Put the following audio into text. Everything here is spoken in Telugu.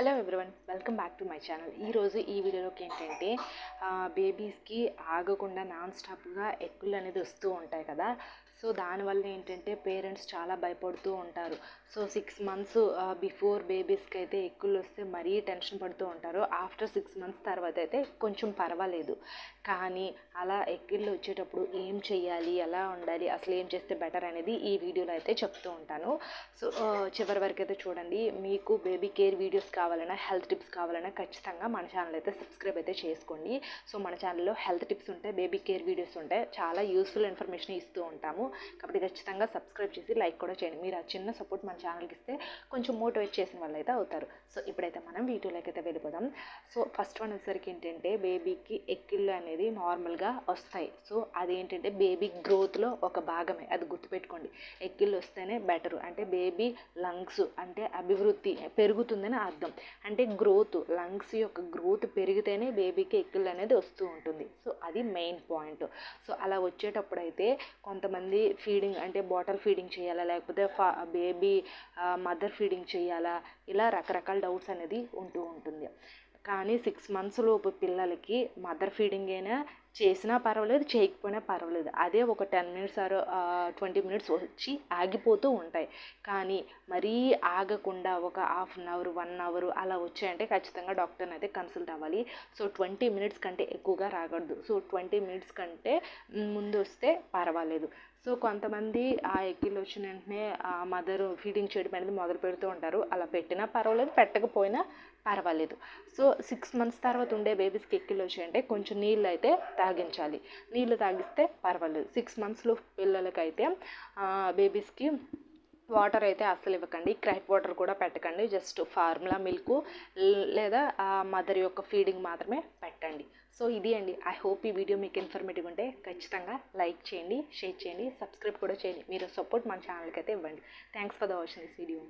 Hello everyone welcome back to my channel ఈరోజు ఈ వీడియోలోకి ఏంటంటే బేబీస్కి ఆగకుండా నాన్ స్టాప్గా ఎక్కులు అనేది వస్తూ ఉంటాయి కదా. సో దానివల్ల ఏంటంటే పేరెంట్స్ చాలా భయపడుతూ ఉంటారు. సో సిక్స్ మంత్స్ బిఫోర్ బేబీస్కి అయితే ఎక్కులు వస్తే మరీ టెన్షన్ పడుతూ ఉంటారు. ఆఫ్టర్ సిక్స్ మంత్స్ తర్వాత అయితే కొంచెం పర్వాలేదు. కానీ అలా ఎక్కిళ్ళు వచ్చేటప్పుడు ఏం చేయాలి ఎలా ఉండాలి అసలు ఏం చేస్తే బెటర్ అనేది ఈ వీడియోలో అయితే చెప్తూ ఉంటాను. సో చివరి వరకు అయితే చూడండి. మీకు బేబీ కేర్ వీడియోస్ కావాలన్నా హెల్త్ టిప్స్ కావాలన్నా ఖచ్చితంగా మన ఛానల్ అయితే సబ్స్క్రైబ్ అయితే చేసుకోండి. సో మన ఛానల్లో హెల్త్ టిప్స్ ఉంటాయి బేబీ కేర్ వీడియోస్ ఉంటాయి చాలా యూస్ఫుల్ ఇన్ఫర్మేషన్ ఇస్తూ ఉంటాము. కాబట్టి ఖచ్చితంగా సబ్స్క్రైబ్ చేసి లైక్ కూడా చేయండి. మీరు ఆ చిన్న సపోర్ట్ మన ఛానల్కి ఇస్తే కొంచెం మోటివేట్ చేసిన వాళ్ళు అయితే అవుతారు. సో ఇప్పుడైతే మనం వీడియోలోకి అయితే వెళ్ళిపోదాం. సో ఫస్ట్ వన్ వచ్చేసరికి ఏంటంటే బేబీకి ఎక్కిళ్ళు అనేది నార్మల్గా వస్తాయి. సో అదేంటంటే బేబీ గ్రోత్లో ఒక భాగమే. అది గుర్తుపెట్టుకోండి. ఎక్కిళ్ళు వస్తేనే బెటర్ అంటే బేబీ లంగ్స్ అంటే అభివృద్ధి పెరుగుతుందని అర్థం. అంటే గ్రోత్ లంగ్స్ యొక్క గ్రోత్ పెరిగితేనే బేబీకి ఎక్కిళ్ళు అనేది వస్తూ ఉంటుంది. సో అది మెయిన్ పాయింట్ సో అలా వచ్చేటప్పుడు అయితే కొంతమంది ఫీడింగ్ అంటే బాటిల్ ఫీడింగ్ చేయాలా? లేకపోతే ఫా బేబీ మదర్ ఫీడింగ్ చేయాలా? ఇలా రకరకాల డౌట్స్ అనేది ఉంటూ ఉంటుంది. కానీ సిక్స్ మంత్స్ లోపు పిల్లలకి మదర్ ఫీడింగ్ అయినా చేసినా పర్వాలేదు చేయకపోయినా పర్వాలేదు. అదే ఒక ten minutes or twenty minutes వచ్చి ఆగిపోతూ ఉంటాయి. కానీ మరీ ఆగకుండా ఒక half an hour one hour అలా వచ్చాయంటే ఖచ్చితంగా డాక్టర్ని అయితే కన్సల్ట్ అవ్వాలి. సో ట్వంటీ మినిట్స్ కంటే ఎక్కువగా రాకూడదు. సో ట్వంటీ మినిట్స్ కంటే ముందు వస్తే పర్వాలేదు. సో కొంతమంది ఆ ఎక్కిలు వచ్చిన వెంటనే ఆ మదర్ ఫీడింగ్ చేయడం అనేది మొదలు పెడుతూ ఉంటారు. అలా పెట్టినా పర్వాలేదు పెట్టకపోయినా పర్వాలేదు. సో సిక్స్ మంత్స్ తర్వాత ఉండే బేబీస్కి ఎక్కిలు వచ్చాయంటే కొంచెం నీళ్ళు అయితే తాగించాలి. నీళ్ళు తాగిస్తే పర్వాలేదు. సిక్స్ మంత్స్లో పిల్లలకైతే బేబీస్కి వాటర్ అయితే అస్సలు ఇవ్వకండి. క్రైప్ వాటర్ కూడా పెట్టకండి. జస్ట్ ఫార్ములా మిల్క్ లేదా మదర్ యొక్క ఫీడింగ్ మాత్రమే పెట్టండి. సో ఇది అండి. ఐ హోప్ ఈ వీడియో మీకు ఇన్ఫర్మేటివ్ ఉంటే ఖచ్చితంగా లైక్ చేయండి షేర్ చేయండి సబ్స్క్రైబ్ కూడా చేయండి. మీరు సపోర్ట్ మన ఛానల్కి అయితే ఇవ్వండి. Thanks for the watching this video